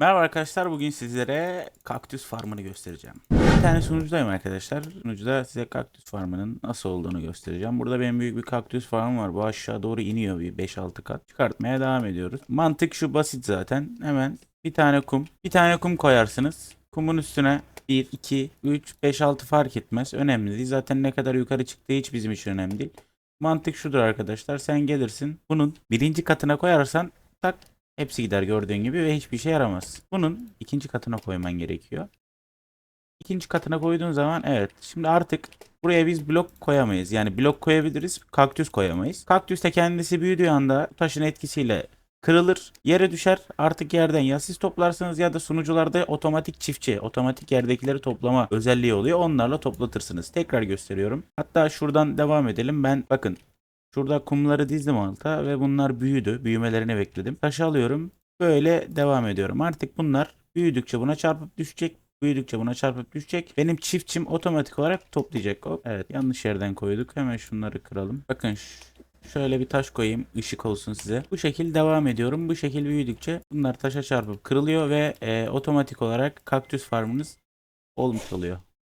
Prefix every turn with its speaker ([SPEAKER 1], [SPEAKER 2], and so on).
[SPEAKER 1] Merhaba arkadaşlar bugün sizlere kaktüs farmını göstereceğim. Bir tane sunucudayım arkadaşlar. Sunucuda size kaktüs farmının nasıl olduğunu göstereceğim. Burada benim büyük bir kaktüs farmım var. Bu aşağı doğru iniyor bir 5-6 kat. Çıkartmaya devam ediyoruz. Mantık şu basit zaten. Hemen bir tane kum. Bir tane kum koyarsınız. Kumun üstüne 1, 2, 3, 5, 6 fark etmez. Önemli değil. Zaten ne kadar yukarı çıktığı hiç bizim için önemli değil. Mantık şudur arkadaşlar. Sen gelirsin. Bunun birinci katına koyarsan tak Hepsi gider gördüğün gibi ve hiçbir şey yaramaz. Bunun ikinci katına koyman gerekiyor. İkinci katına koyduğun zaman evet. Şimdi artık buraya biz blok koyamayız. Yani blok koyabiliriz. Kaktüs koyamayız. Kaktüs de kendisi büyüdüğü anda taşın etkisiyle kırılır. Yere düşer. Artık yerden ya siz toplarsınız ya da sunucularda otomatik çiftçi, otomatik yerdekileri toplama özelliği oluyor. Onlarla toplatırsınız. Tekrar gösteriyorum. Hatta şuradan devam edelim. Ben bakın Şurada kumları dizdim alta ve bunlar büyüdü. Büyümelerini bekledim. Taşı alıyorum. Böyle devam ediyorum. Artık bunlar büyüdükçe buna çarpıp düşecek. Büyüdükçe buna çarpıp düşecek. Benim çiftçim otomatik olarak toplayacak. Hop. Evet yanlış yerden koyduk. Hemen şunları kıralım. Bakın şöyle bir taş koyayım. ışık olsun size. Bu şekil devam ediyorum. Bu şekil büyüdükçe bunlar taşa çarpıp kırılıyor ve e, otomatik olarak kaktüs farmınız olmuş oluyor.